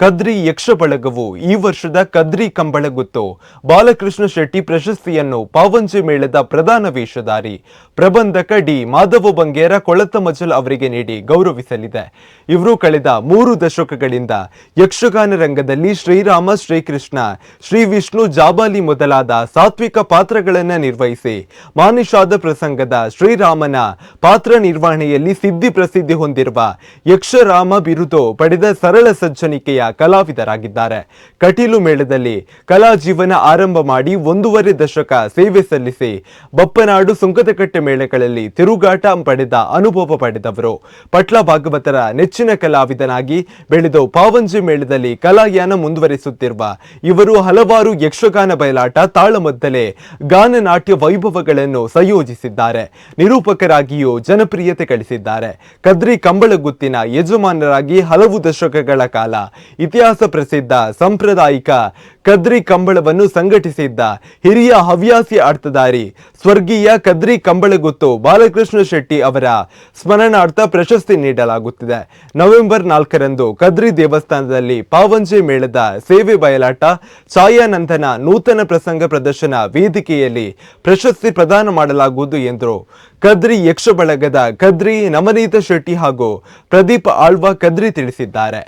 ಕದ್ರಿ ಯಕ್ಷ ಬಳಗವು ಈ ವರ್ಷದ ಕದ್ರಿ ಕಂಬಳಗುತ್ತು. ಬಾಲಕೃಷ್ಣ ಶೆಟ್ಟಿ ಪ್ರಶಸ್ತಿಯನ್ನು ಪಾವಂಜಿ ಮೇಳದ ಪ್ರಧಾನ ವೇಷಧಾರಿ ಪ್ರಬಂಧಕ ಡಿ ಮಾಧವ ಬಂಗೇರ ಕೊಳತ ಮಜಲ್ ಅವರಿಗೆ ನೀಡಿ ಗೌರವಿಸಲಿದೆ. ಇವರು ಕಳೆದ ಮೂರು ದಶಕಗಳಿಂದ ಯಕ್ಷಗಾನ ರಂಗದಲ್ಲಿ ಶ್ರೀರಾಮ, ಶ್ರೀಕೃಷ್ಣ, ಶ್ರೀ ವಿಷ್ಣು ಜಾಬಾಲಿ ಮೊದಲಾದ ಸಾತ್ವಿಕ ಪಾತ್ರಗಳನ್ನು ನಿರ್ವಹಿಸಿ ಮಾನಿಷಾದ ಪ್ರಸಂಗದ ಶ್ರೀರಾಮನ ಪಾತ್ರ ನಿರ್ವಹಣೆಯಲ್ಲಿ ಸಿದ್ಧಿ ಪ್ರಸಿದ್ಧಿ ಹೊಂದಿರುವ ಯಕ್ಷರಾಮ ಬಿರುದು ಪಡೆದ ಸರಳ ಸಜ್ಜನಿಕೆಯ ಕಲಾವಿದರಾಗಿದ್ದಾರೆ. ಕಟೀಲು ಮೇಳದಲ್ಲಿ ಕಲಾ ಜೀವನ ಆರಂಭ ಮಾಡಿ ಒಂದೂವರೆ ದಶಕ ಸೇವೆ ಸಲ್ಲಿಸಿ ಬಪ್ಪನಾಡು ಸುಂಕದಕಟ್ಟೆ ಮೇಳಗಳಲ್ಲಿ ತಿರುಗಾಟ ಪಡೆದ ಅನುಭವ ಪಡೆದವರು. ಪಟ್ಲ ಭಾಗವತರ ನೆಚ್ಚಿನ ಕಲಾವಿದನಾಗಿ ಬೆಳೆದು ಪಾವಂಜಿ ಮೇಳದಲ್ಲಿ ಕಲಾಯಾನ ಮುಂದುವರಿಸುತ್ತಿರುವ ಇವರು ಹಲವಾರು ಯಕ್ಷಗಾನ ಬಯಲಾಟ, ತಾಳಮದ್ದಲೆ ಗಾನ ನಾಟ್ಯ ವೈಭವಗಳನ್ನು ಸಂಯೋಜಿಸಿದ್ದಾರೆ. ನಿರೂಪಕರಾಗಿಯೂ ಜನಪ್ರಿಯತೆ ಗಳಿಸಿದ್ದಾರೆ. ಕದ್ರಿ ಕಂಬಳಗುತ್ತಿನ ಯಜಮಾನರಾಗಿ ಹಲವು ದಶಕಗಳ ಕಾಲ ಇತಿಹಾಸ ಪ್ರಸಿದ್ಧ, ಸಾಂಪ್ರದಾಯಿಕ ಕದ್ರಿ ಕಂಬಳವನ್ನು ಸಂಘಟಿಸಿದ್ದ ಹಿರಿಯ ಹವ್ಯಾಸಿ ಅರ್ಥಧಾರಿ ಸ್ವರ್ಗೀಯ ಕದ್ರಿ ಕಂಬಳಗುತ್ತು ಬಾಲಕೃಷ್ಣ ಶೆಟ್ಟಿ ಅವರ ಸ್ಮರಣಾರ್ಥ ಪ್ರಶಸ್ತಿ ನೀಡಲಾಗುತ್ತಿದೆ. ನವೆಂಬರ್ ನಾಲ್ಕರಂದು ಕದ್ರಿ ದೇವಸ್ಥಾನದಲ್ಲಿ ಪಾವಂಜೆ ಮೇಳದ ಸೇವೆ ಬಯಲಾಟ, ಛಾಯಾನಂದನ ನೂತನ ಪ್ರಸಂಗ ಪ್ರದರ್ಶನ ವೇದಿಕೆಯಲ್ಲಿ ಪ್ರಶಸ್ತಿ ಪ್ರದಾನ ಮಾಡಲಾಗುವುದು ಎಂದರು. ಕದ್ರಿ ಯಕ್ಷ ಬಳಗದ ಕದ್ರಿ ನಮನೀತ ಶೆಟ್ಟಿ ಹಾಗೂ ಪ್ರದೀಪ್ ಆಳ್ವ ಕದ್ರಿ ತಿಳಿಸಿದ್ದಾರೆ.